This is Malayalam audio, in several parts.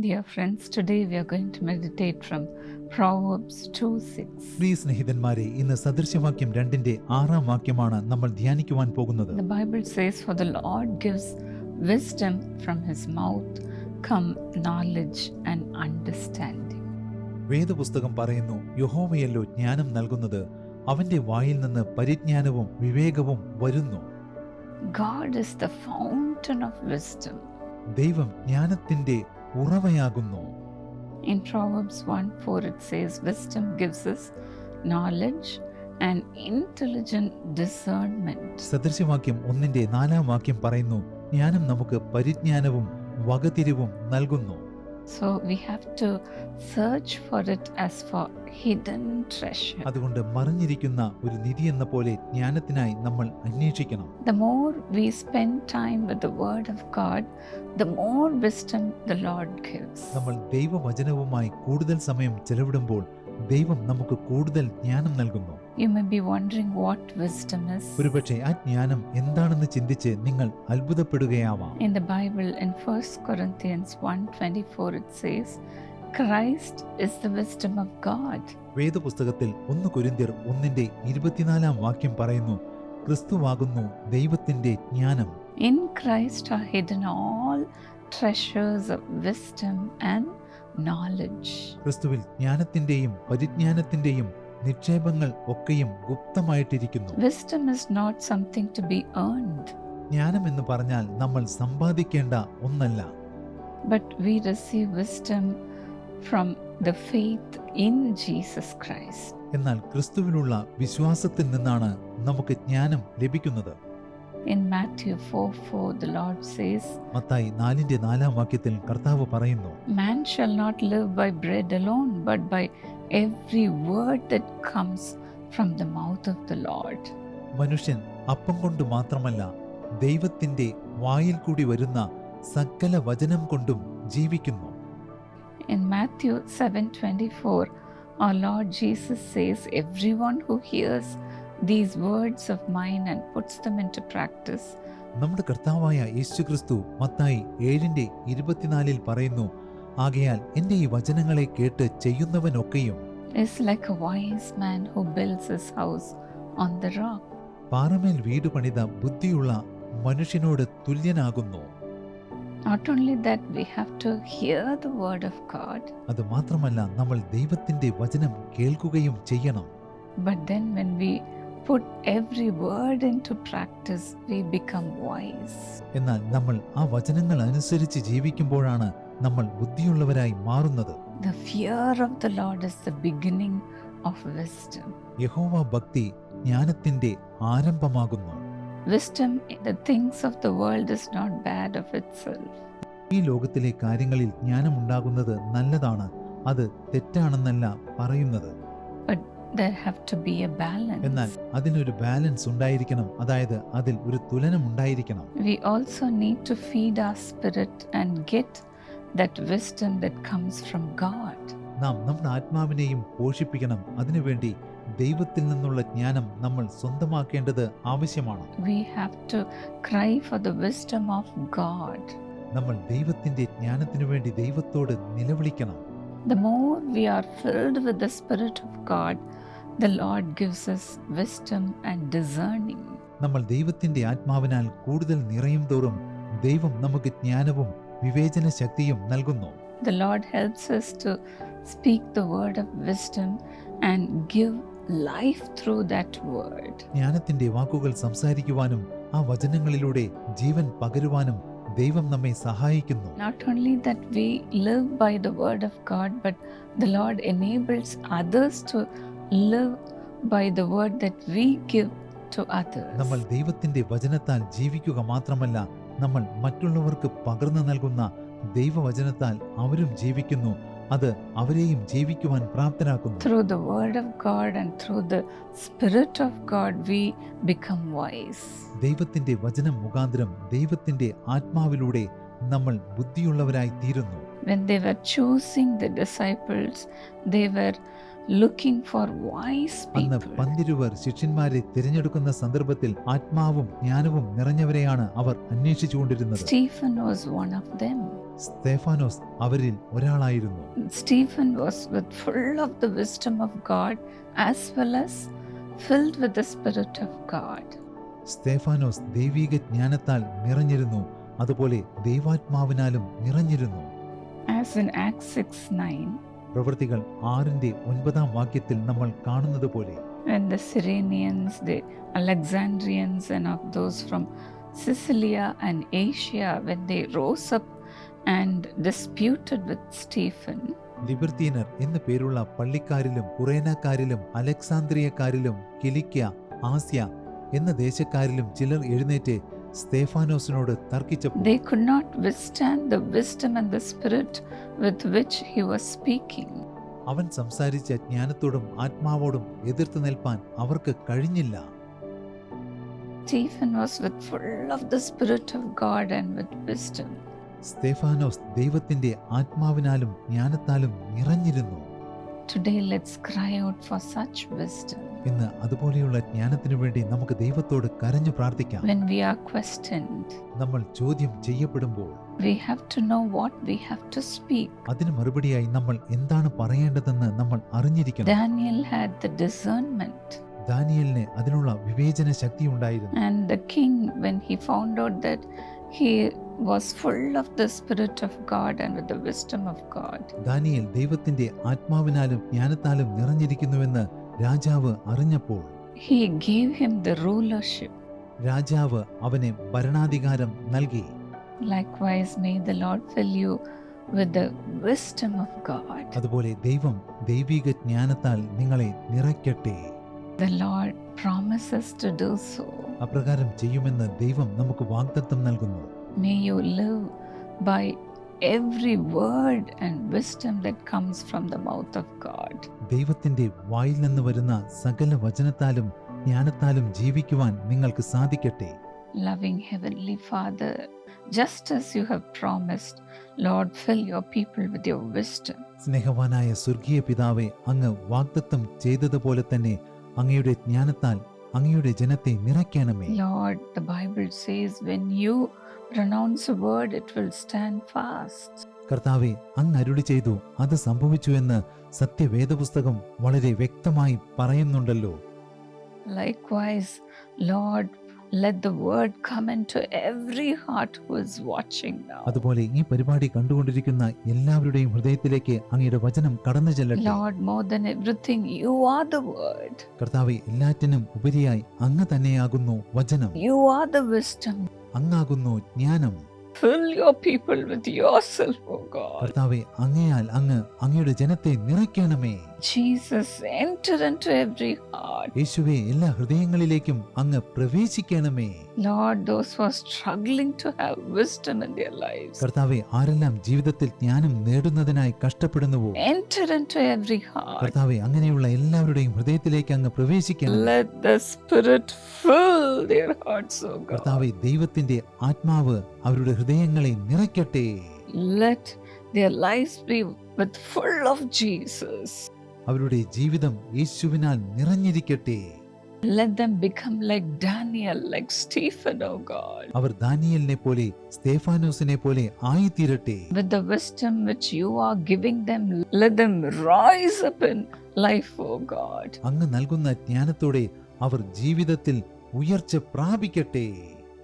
Dear friends, today we are going to meditate from Proverbs 2 6. പ്രിയ സ്നേഹിതന്മാരെ ഇന്ന് സദൃശവാക്യം രണ്ടിന്റെ ആറാം വാക്യമാണ് നമ്മൾ ധ്യാനിക്കുവാൻ പോകുന്നത് The Bible says, For the Lord gives wisdom from his mouth, come knowledge and understanding. വേദപുസ്തകം പറയുന്നു യഹോവയല്ലോ ജ്ഞാനം നൽകുന്നത് അവന്റെ വായിൽ നിന്ന് പരിജ്ഞാനവും വിവേകവും വരുന്നു God is the fountain of wisdom. ദൈവം ജ്ഞാനത്തിന്റെ ഉറവയാകുന്നു In Proverbs 1 4, it says, Wisdom gives us knowledge and intelligent discernment. സദൃശവാക്യം ഒന്നിന്റെ നാലാം വാക്യം പറയുന്നു ജ്ഞാനം നമുക്ക് പരിജ്ഞാനവും വകതിരിവും നൽകുന്നു So we have to search for it as for hidden treasure. അതുകൊണ്ട് മറിഞ്ഞിരിക്കുന്ന ഒരു നിധി എന്ന പോലെ ജ്ഞാനത്തിനായി നമ്മൾ അന്വേഷിക്കണം The more we spend time with the Word of God, the more wisdom the Lord gives. നമ്മൾ ദൈവവചനവുമായി കൂടുതൽ സമയം ചെലവിടുമ്പോൾ ദൈവം നമുക്ക് കൂടുതൽ ജ്ഞാനം നൽകുന്നു. You may be wondering what wisdoms ഒരുപക്ഷേ ആ జ్ఞാനം എന്താണെന്ന് ചിന്തിച്ച് നിങ്ങൾ അത്ഭുതപ്പെടുകയാവാം. ബൈബിൾ ഇൻ ഫോർ വേദപുസ്തകത്തിൽ 1 കുരിന്തിർ ഒന്നിന്റെ ഇരുപത്തിനാലാം വാക്യം പറയുന്നു ക്രിസ്തുവാകുന്നു ദൈവത്തിന്റെ ജ്ഞാനം. In Christ are hidden all treasures of wisdom and knowledge. ക്രിസ്തുവിൽ ജ്ഞാനത്തിന്റെയും പരിജ്ഞാനത്തിന്റെയും നിക്ഷേപങ്ങൾ ഒക്കെയും ഗുപ്തമായിട്ടിരിക്കുന്നു Wisdom is not something to be earned, ജ്ഞാനം എന്ന് പറഞ്ഞാൽ നമ്മൾ സമ്പാദിക്കേണ്ട ഒന്നല്ല but we receive wisdom from the faith in Jesus Christ. എന്നാൽ ക്രിസ്തുവിലുള്ള വിശ്വാസത്തിൽ നിന്നാണ് നമുക്ക് ജ്ഞാനം ലഭിക്കുന്നത് In Matthew 4 4, the Lord says, Mathai നാലിന്റെ നാലാം വാക്യത്തിൽ കർത്താവ് പറയുന്നു Man shall not live by bread alone, but by every word that comes from the mouth of the Lord. മനുഷ്യൻ അപ്പം കൊണ്ട് മാത്രമല്ല ദൈവത്തിന്റെ വായിൽ കൂടി വരുന്ന സകല വചനം കൊണ്ടും ജീവിക്കുന്നു In Matthew 7:24, our Lord Jesus says, Everyone who hears these words of mine and puts them into practice നമ്മുടെ കർത്താവായ യേശുക്രിസ്തു മത്തായി ഏഴിന്റെ ഇരുപത്തിനാലിൽ പറയുന്നു ആകയാൽ എന്റെ ഈ വചനങ്ങളെ കേട്ട് ചെയ്യുന്നവനൊക്കെയും is like a wise man who builds his house on the rock. പാറമേൽ വീട് പണിത ബുദ്ധിയുള്ള മനുഷ്യനോട് തുല്യനാകുന്നു Not only that, we have to hear the word of God, അത് മാത്രമല്ല നമ്മൾ ദൈവത്തിന്റെ വചനം കേൾക്കുകയും ചെയ്യണം but then when we put every word into practice, we become wise. എന്നാൽ നമ്മൾ ആ വചനങ്ങൾ അനുസരിച്ച് ജീവിക്കുമ്പോഴാണ് നമ്മൾ ബുദ്ധിയുള്ളവരായി മാറുന്നത് The fear of the Lord is the beginning of wisdom. യഹോവ ഭക്തി ജ്ഞാനത്തിന്റെ ആരംഭമാകുന്നു Wisdom in the things of the world is not bad of itself. ഈ ലോകത്തിലെ കാര്യങ്ങളിൽ ജ്ഞാനമുണ്ടാകുന്നത് നല്ലതാണ് അത് തെറ്റാണെന്നല്ല പറയുന്നത് There have to be a balance. എന്നാൽ അതിനൊരു ബാലൻസ് ഉണ്ടായിരിക്കണം അതായത് അതിൽ ഒരു തുലനം ഉണ്ടായിരിക്കണം We also need to feed our spirit and get that wisdom that comes from God. നാം നമ്മുടെ ആത്മാവിനെയും പോഷിപ്പിക്കണം അതിനുവേണ്ടി ദൈവത്തിൽ നിന്നുള്ള ജ്ഞാനം നമ്മൾ സ്വന്തമാക്കേണ്ടത് ആവശ്യമാണ് We have to cry for the wisdom of God. നമ്മൾ ദൈവത്തിന്റെ ജ്ഞാനത്തിനു വേണ്ടി ദൈവത്തോട് നിലവിളിക്കണം The more we are filled with the Spirit of God, the Lord gives us wisdom and discerning. നമ്മൾ ദൈവത്തിന്റെ ആത്മാവിനാൽ കൂടുതൽ നിറയും തോറും ദൈവം നമുക്ക് ജ്ഞാനവും വിവേചന ശക്തിയും നൽകുന്നു The Lord helps us to speak the word of wisdom and give life through that word. ജ്ഞാനത്തിന്റെ വാക്കുകൾ സംസാരിക്കുവാനും ആ വചനങ്ങളിലൂടെ ജീവൻ പകരുവാനും ദൈവം നമ്മെ സഹായിക്കുന്നു Not only that we live by the word of God, but the Lord enables others to live by the word that we give to others. നമ്മൾ ദൈവത്തിന്റെ വചനത്താൽ ജീവിക്കുക മാത്രമല്ല നമ്മൾ മറ്റുള്ളവർക്ക് പകർന്നു നൽകുന്ന ദൈവവചനത്താൽ അവരും ജീവിക്കുന്നു അത് അവരെയും ജീവിക്കുവാൻ പ്രാപ്തരാക്കുന്നു Through the word of God and through the Spirit of God, we become wise. ദൈവത്തിന്റെ വചനം മുഖാന്തരം ദൈവത്തിന്റെ ആത്മാവിലൂടെ നമ്മൾ ബുദ്ധിയുള്ളവരായി തീരുന്നു When they were choosing the disciples, they were looking for wise അന്ന്. പന്തിരുവർ ശിഷ്യന്മാരെ തിരഞ്ഞെടുക്കുന്ന സന്ദർഭത്തിൽ ആത്മാവും ജ്ഞാനവും നിറഞ്ഞവരെയാണ് അവർ അന്വേഷിച്ചുകൊണ്ടിരുന്നത് Stephen was one of them. സ്തേഫാനോസ് അവരിൽ ഒരാളായിരുന്നു Stephen was with full of the wisdom of God as well as filled with the Spirit of God. സ്തേഫാനോസ് ദൈവിക ജ്ഞാനത്താൽ നിറഞ്ഞിരുന്നു അതുപോലെ ദൈവാത്മാവിനാലും നിറഞ്ഞിരുന്നു As ഇൻ ആക്ട് 6 9, പ്രവൃത്തികൾ ആറിന്റെ ഒൻപതാം വാക്യത്തിൽ നമ്മൾ കാണുന്നത് പോലെ. When the Cyrenians, the Alexandrians, and of those from Sicilia and Asia, when they rose up and disputed with Stephen, ലിബർത്തീനർ എന്നു പേരുള്ള പള്ളിക്കാരിലും കുറേനക്കാരിലും അലക്സാന്ദ്രിയക്കാരിലും കിലിക്യ ആസ്യ എന്ന ദേശക്കാരിലും ചിലർ എഴുന്നേറ്റ് സ്തേഫാനോസിനോട് തർക്കിച്ചപ്പോൾ they could not withstand the wisdom and the spirit with which he was speaking. അവൻ സംസാരിച്ച ജ്ഞാനത്തോടും ആത്മാവോടും എതിർത്ത് നിൽപ്പാൻ അവർക്ക് കഴിഞ്ഞില്ല Stephen was with full of the Spirit of God and with wisdom. Stephanos ദൈവത്തിന്റെ ആത്മാവിനാലും ജ്ഞാനത്താലും നിറഞ്ഞിരുന്നു Today, let's cry out for such wisdom. ഇന്ന് അതുപോലെയുള്ള ജ്ഞാനത്തിനു വേണ്ടി നമുക്ക് ദൈവത്തോട് കരഞ്ഞു പ്രാർത്ഥിക്കാം When we are questioned, നമ്മൾ ചോദ്യം ചെയ്യപ്പെടുമ്പോൾ we have to know what we have to speak. അതിന് മറുപടിയായി നമ്മൾ എന്താണ് പറയേണ്ടതെന്ന് നമ്മൾ അറിഞ്ഞിരിക്കണം Daniel had the discernment, ദാനിയലിന് അതിനുള്ള വിവേചന ശക്തി ഉണ്ടായിരുന്നു and the king, when he found out that he was full of the Spirit of God and with the wisdom of God, Daniel ദൈവത്തിന്റെ ആത്മാവിനാലും ജ്ഞാനത്താലും നിറഞ്ഞിരിക്കുന്നുവെന്ന് രാജാവ് അറിഞ്ഞപ്പോൾ he gave him the rulership. രാജാവ് അവന് ഭരണാധികാരം നൽകി Likewise, may the Lord fill you with the wisdom of God. അതുപോലെ ദൈവം ദൈവിക ജ്ഞാനത്താൽ നിങ്ങളെ നിറയ്ക്കട്ടെ The Lord promises to do so. അപ്രകാരം ചെയ്യുമെന്ന് ദൈവം നമുക്ക് വാഗ്ദത്തം നൽകുന്നു May you live by every word and wisdom that comes from the mouth of God. ദൈവത്തിന്റെ വായിൽ നിന്ന് വരുന്ന സകല വചനത്താലും ജ്ഞാനത്താലും ജീവിക്കുവാൻ നിങ്ങൾക്ക് സാധിക്കട്ടെ Loving Heavenly Father, just as you have promised, Lord, fill your people with your wisdom. സ്നേഹവാനായ സ്വർഗീയ പിതാവെ അങ്ങ് വാഗ്ദത്തം ചെയ്തതുപോലെ തന്നെ അങ്ങയുടെ ജ്ഞാനത്താൽ അങ്ങയുടെ ജനത്തെ നിറയ്ക്കണമേ Lord the Bible says when you pronounce a word, it will stand fast. കർത്താവെ അങ്ങ് അരുളി ചെയ്തു അത് സംഭവിച്ചു എന്ന് സത്യവേദപുസ്തകം വളരെ വ്യക്തമായി പറയുന്നുണ്ടല്ലോ Likewise, Lord, let the word come into every heart who is watching now. അതുപോലെ ഈ പരിപാടി കണ്ടുകൊണ്ടിരിക്കുന്ന എല്ലാവരുടെയും ഹൃദയത്തിലേക്ക് അങ്ങയുടെ വചനം കടന്നു ചെല്ലട്ടെ Lord, more than everything, you are the word. കർത്താവേ എല്ലാറ്റിനും ഉപരിയായി അങ്ങ് തന്നെയാകുന്നു വചനം You are the wisdom. അങ്ങാകുന്നു ജ്ഞാനം Fill your people with yourself, O God. കർത്താവെ അങ്ങയാൽ അങ്ങ് അങ്ങയുടെ ജനത്തെ നിറയ്ക്കണമേ Jesus, enter into every heart. യേശുവെ എല്ലാ ഹൃദയങ്ങളിലേക്കും അങ്ങ് പ്രവേശിക്കണമേ Lord, those who are struggling to have wisdom in their lives, കർത്താവെ ആരെല്ലാം ജീവിതത്തിൽ ജ്ഞാനം നേടുന്നതിനായി കഷ്ടപ്പെടുന്നുവോ enter into every heart. കർത്താവെ അങ്ങനെയുള്ള എല്ലാവരുടെയും ഹൃദയത്തിലേക്ക് അങ്ങ് പ്രവേശിക്കണം Let the Spirit fill their hearts, O God. കർത്താവെ ദൈവത്തിന്റെ ആത്മാവ് അവരുടെ ഹൃദയങ്ങളെ നിറയ്ക്കട്ടെ Let their lives be with full of Jesus. അവരുടെ ജീവിതം യേശുവിനാൽ നിറഞ്ഞിരിക്കട്ടെ Let them become like Daniel, like Stephen, oh God. അവർ ദാനിയലിനെ പോലെ സ്തേഫാനോസിനെ പോലെ ആയിത്തീരട്ടെ With the wisdom which you are giving them, let them rise up in life, oh God. അങ്ങ് നൽകുന്ന ജ്ഞാനത്തോടെ അവർ ജീവിതത്തിൽ ഉയർച്ച പ്രാപിക്കട്ടെ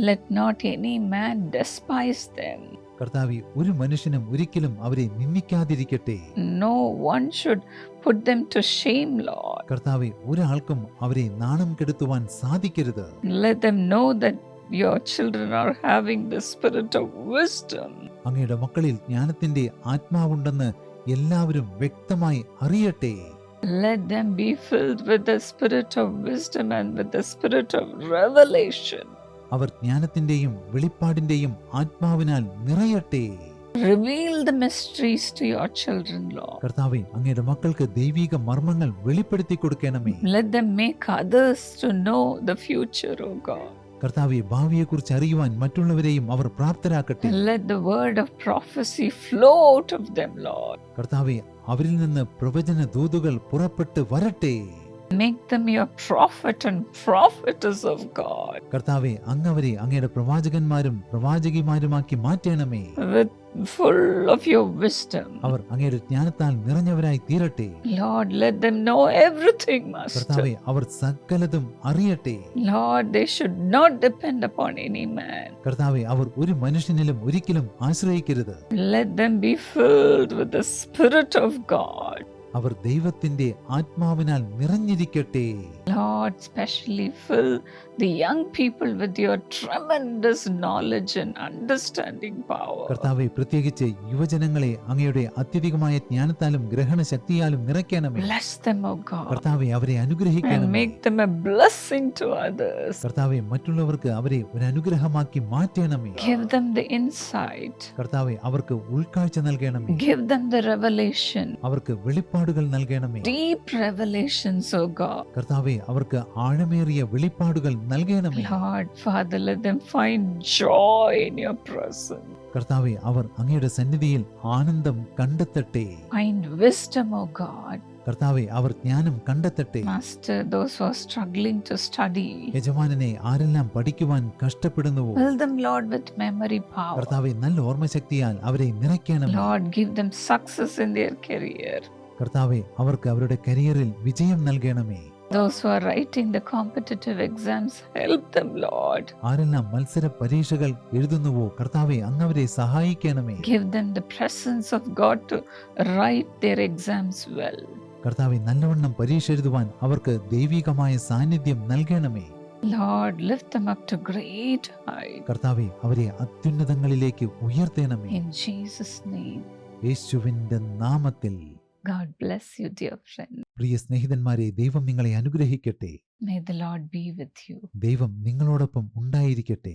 Let not any man despise them. കർത്താവെ ഒരു മനുഷ്യനും ഒരിക്കലും അവരെ നിന്ദിക്കാതിരിക്കട്ടെ No one should put them to shame, Lord. കർത്താവെ ഒരാൾക്കും അവരെ നാണം കെടുത്തുവാൻ സാധിക്കരുത് Let them know that your children are having the spirit of wisdom. അങ്ങയുടെ മക്കളിൽ ജ്ഞാനത്തിന്റെ ആത്മാവുണ്ടെന്ന് എല്ലാവരും വ്യക്തമായി അറിയട്ടെ Let them be filled with the spirit of wisdom and with the spirit of revelation. അവർ ജ്ഞാനത്തിന്റെയും വെളിപ്പാടിന്റെയും ആത്മാവിനാൽ നിറയട്ടെ Reveal the mysteries to your children, Lord. കർത്താവെ അങ്ങയുടെ മക്കൾക്ക് ദൈവിക മർമ്മങ്ങൾ വെളിപ്പെടുത്തി കൊടുക്കണമേ Let them make others to know the future, O God. കർത്താവെ ഭാവിയെക്കുറിച്ച് അറിയുവാൻ മറ്റുള്ളവരെയും അവർ പ്രാപ്തരാക്കട്ടെ And let the word of prophecy flow out of them, Lord. കർത്താവെ അവരിൽ നിന്ന് പ്രവചന ദൂതുകൾ പുറപ്പെട്ട് വരട്ടെ. Make them your prophet and prophetess of God കർത്താവെ അങ്ങവരെ അങ്ങയുടെ പ്രവാചകന്മാരും പ്രവാചകിമാരുമാക്കി മാറ്റണമേ with full of your wisdom. അവർ അങ്ങയുടെ ജ്ഞാനത്താൽ നിറഞ്ഞവരായി തീരട്ടെ Lord, let them know everything, Master. കർത്താവെ അവർ സകലതും അറിയട്ടെ Lord, they should not depend upon any man. കർത്താവെ അവർ ഒരു മനുഷ്യനിലും ഒരിക്കലും ആശ്രയിക്കരുത് Let them be filled with the Spirit of God. അവർ ദൈവത്തിന്റെ ആത്മാവിനാൽ നിറഞ്ഞിരിക്കട്ടെ. Lord, specially fill the young people with your tremendous knowledge and understanding power. കർത്താവെ പ്രത്യേകിച്ച് യുവജനങ്ങളെ അങ്ങയുടെ അത്യധികമായ ജ്ഞാനത്താലും ഗ്രഹണ ശക്തിയാലും നിറയ്ക്കണമേ Bless them, O God, കർത്താവെ അവരെ and അനുഗ്രഹിക്കണമേ make them a blessing to others. കർത്താവെ മറ്റുള്ളവർക്ക് അവരെ ഒരു അനുഗ്രഹമാക്കി മാറ്റണമേ Give them the insight, കർത്താവെ അവർക്ക് ഉൾക്കാഴ്ച നൽകണമേ give them the revelation, അവർക്ക് വെളിപ്പാടുകൾ നൽകണമേ deep revelations, O God. കർത്താവെ അവർക്ക് ആഴമേറിയ വെളിപ്പാടുകൾ നൽകണമേ Lord, Father, let them find joy in your presence. കർത്താവെ അവർ അങ്ങയുടെ സന്നിധിയിൽ ആനന്ദം കണ്ടെത്തട്ടെ Find wisdom, O God. കർത്താവെ അവർ ജ്ഞാനം കണ്ടെത്തട്ടെ Master, those who are struggling to study, യജമാനനെ ആരെല്ലാം പഠിക്കുവാൻ കഷ്ടപ്പെടുന്നുവോ fill them, Lord, with memory power. കർത്താവെ നല്ല ഓർമ്മശക്തിയാൽ അവരെ നിറയ്ക്കണം Lord, give them success in their career. കർത്താവെ അവർക്ക് അവരുടെ കരിയറിൽ വിജയം നൽകണമേ Those who are writing the competitive exams, help them, Lord. ആരെല്ലാം മത്സര പരീക്ഷകൾ എഴുതുന്നുവോ കർത്താവെ അങ്ങവരെ സഹായിക്കണമേ Give them the presence of God to write their exams well. കർത്താവെ നല്ലവണ്ണം പരീക്ഷ എഴുതുവാൻ അവർക്ക് ദൈവികമായ സാന്നിധ്യം നൽകണമേ Lord, lift them up to great height. കർത്താവെ അവരെ അത്യുന്നതങ്ങളിലേക്ക് ഉയർത്തണമേ In Jesus' name, യേശുവിന്റെ നാമത്തിൽ God bless you, dear friend. പ്രിയ സ്നേഹിതന്മാരെ ദൈവം നിങ്ങളെ അനുഗ്രഹിക്കട്ടെ May the Lord be with you. ദൈവം നിങ്ങളോടൊപ്പം ഉണ്ടായിരിക്കട്ടെ